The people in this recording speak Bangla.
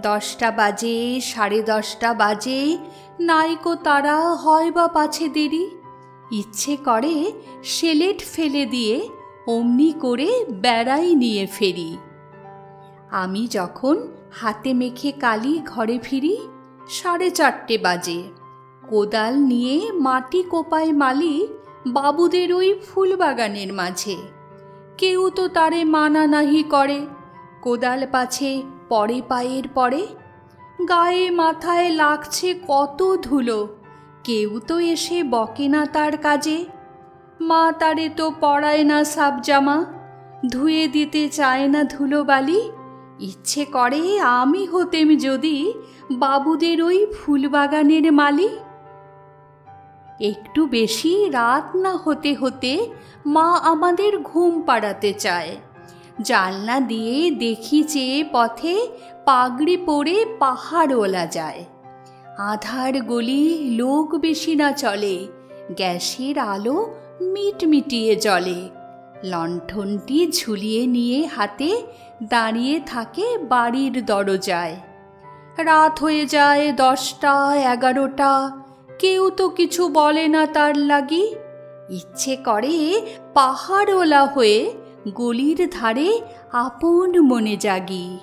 দশটা বাজে, সাড়ে দশটা বাজে, নাইকো তারা হয় বা পাছে দেরি। ইচ্ছে করে সেলেট ফেলে দিয়ে অমনি করে বেড়াই নিয়ে ফেরি। আমি যখন হাতে মেখে কালি ঘরে ফিরি, সাড়ে চারটে বাজে। কোদাল নিয়ে মাটি কোপায় মালি বাবুদের ওই ফুলবাগানের মাঝে। কেউ তো তারে মানা নাহি করে। কোদাল পাছে পরে পায়ের পরে? গায়ে মাথায় লাগছে কত ধুলো। কেউ তো এসে বকে না তার কাজে। মা তারে তো পড়ায় না সাব জামা। ধুয়ে দিতে চায় না ধুলোবালি ইচ্ছে করে আমি হতেম যদি বাবুদের ওই ফুলবাগানের মালি। একটু বেশি রাত না হতে হতে মা আমাদের ঘুম পাড়াতে চায়। জানলা দিয়ে দেখি চেয়ে পথে পাগড়ি পরে পাহাড়ওয়ালা যায়। আধার গলি লোক বেশি না চলে, গ্যাসের আলো মিটমিটিয়ে জ্বলে। লণ্ঠনটি ঝুলিয়ে নিয়ে হাতে দাঁড়িয়ে থাকে বাড়ির দরজায়। রাত হয়ে যায় দশটা, এগারোটা, কেউ তো কিছু বলে না তার লাগি। ইচ্ছে করে পাহাড়ওয়ালা হয়ে গলির ধারে আপন মনে জাগি।